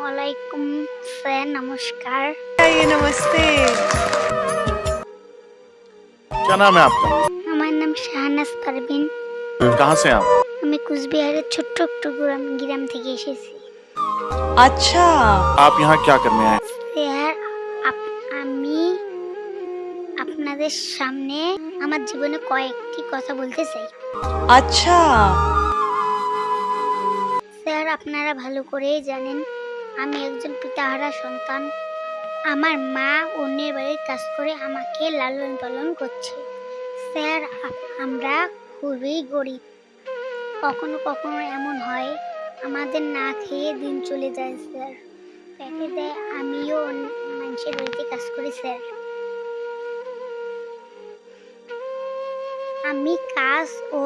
আসসালামু আলাইকুম স্যার নমস্কার आइए नमस्ते क्या नाम है आपका আমার নাম শাহনাজ পারভিন कहाँ से हैं आप আমি কুচবিহারের ছোট্ট একটু গ্রাম গ্রাম থেকে এসেছি अच्छा आप यहाँ क्या करने आए স্যার আপ- আমি আপনাদের সামনে আমার জীবনে কয়েকটি কথা বলতে চাই अच्छा স্যার আপনারা ভালো করেই জানেন আমি একজন পিতাহারা সন্তান। আমার মা অন্যের বাড়ির কাজ করে আমাকে লালন পালন করছে। স্যার আমরা খুবই গরিব। কখনো কখনো এমন হয়, আমাদের না খেয়ে দিন চলে যায়, স্যার। পেটে দেয় আমিও মানুষের বাড়িতে কাজ করি, স্যার। আমি কাজ ও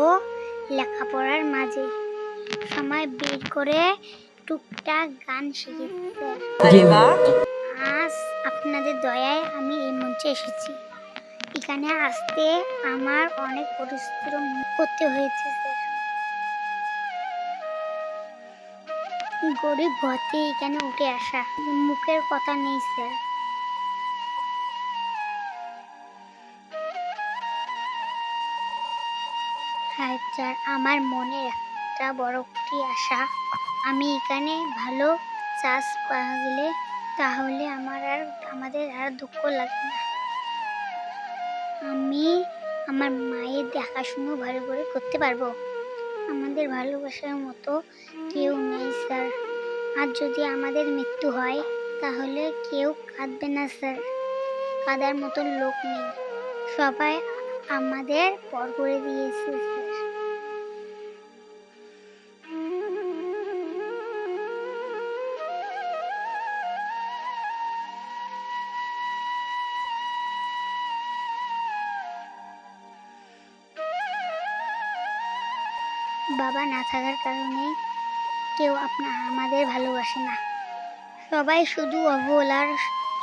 লেখাপড়ার মাঝে সময় বের করে টুকটাক গান শিখে আজ আপনাদের দয়ায় আমি এই মঞ্চে এসেছি। এখানে আসতে আমার অনেক পরিশ্রম করতে হয়েছে গরিব ঘরতে এখানে উঠে আসা মুখের কথা নেই স্যার। হ্যাঁ, স্যার আমার মনে একটা বড় একটি আশা আমি এখানে ভালো চাষ পাওয়া গেলে তাহলে আমার আর, আমাদের আর দুঃখ লাগবে না। আমি আমার মায়ের দেখাশুনো ভালো করে করতে পারব। আমাদের ভালোবাসার মতো কেউ নেই, স্যার। আর যদি আমাদের মৃত্যু হয়, তাহলে কেউ কাঁদবে না, স্যার। কাদার মতো লোক নেই। সবাই আমাদের পর করে দিয়েছে বাবা না থাকার কারণে কেউ আপনা, আমাদের ভালোবাসে না। সবাই শুধু অবহেলার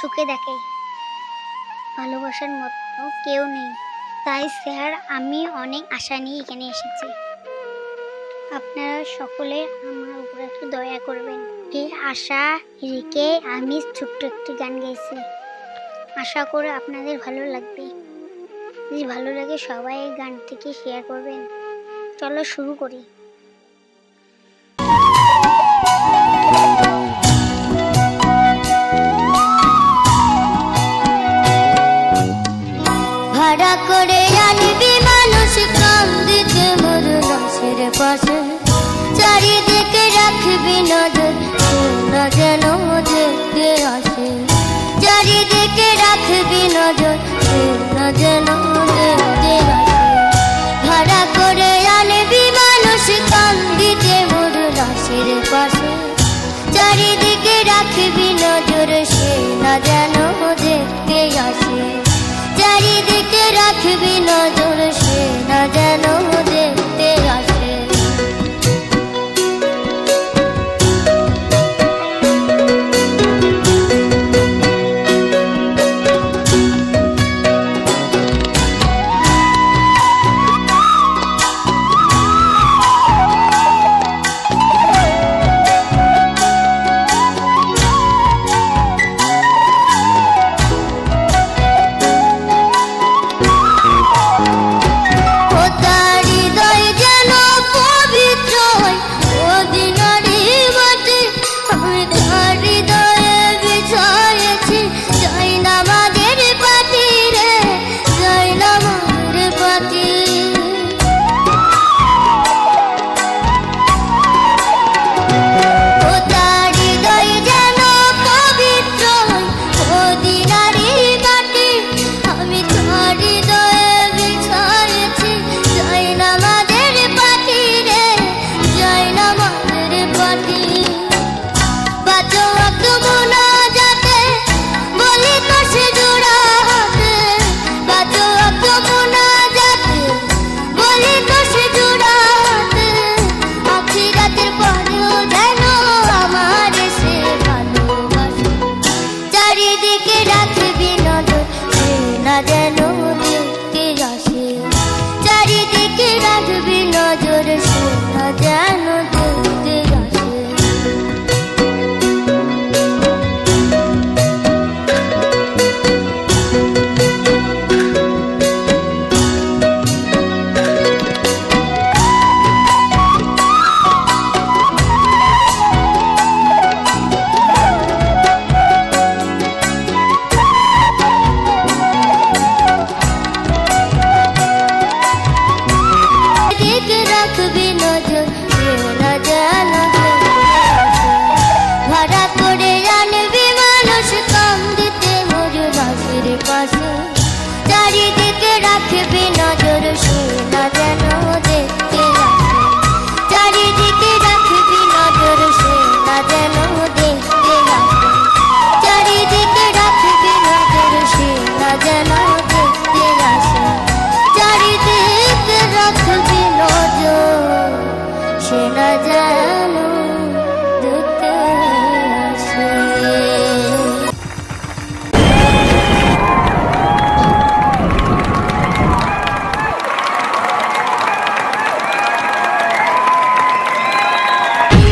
চোখে দেখে। ভালোবাসার মতো কেউ নেই। তাই স্যার, আমি অনেক আশা নিয়ে এখানে এসেছি। আপনারা সকলে আমার উপর একটু দয়া করবেন। এই আশা রেখে আমি ছোট্ট একটি গান গেয়েছি আশা করে আপনাদের ভালো লাগবে। যদি ভালো লাগে সবাই এই গানটিকে শেয়ার করবেন। চলো শুরু করি। ভাড়া করে আনবি মানুষ কান্দিতে মোর পাশে। চারিদিকে রাখবি নজর না যেন দেখতে আসে। চারিদিকে রাখবি নজর না যেন নজর সে না যেন পাশে চারিদিকে রাখবে নজর সে না যেন দেখতে চারিদিকে রাখবি নজর সে না যেন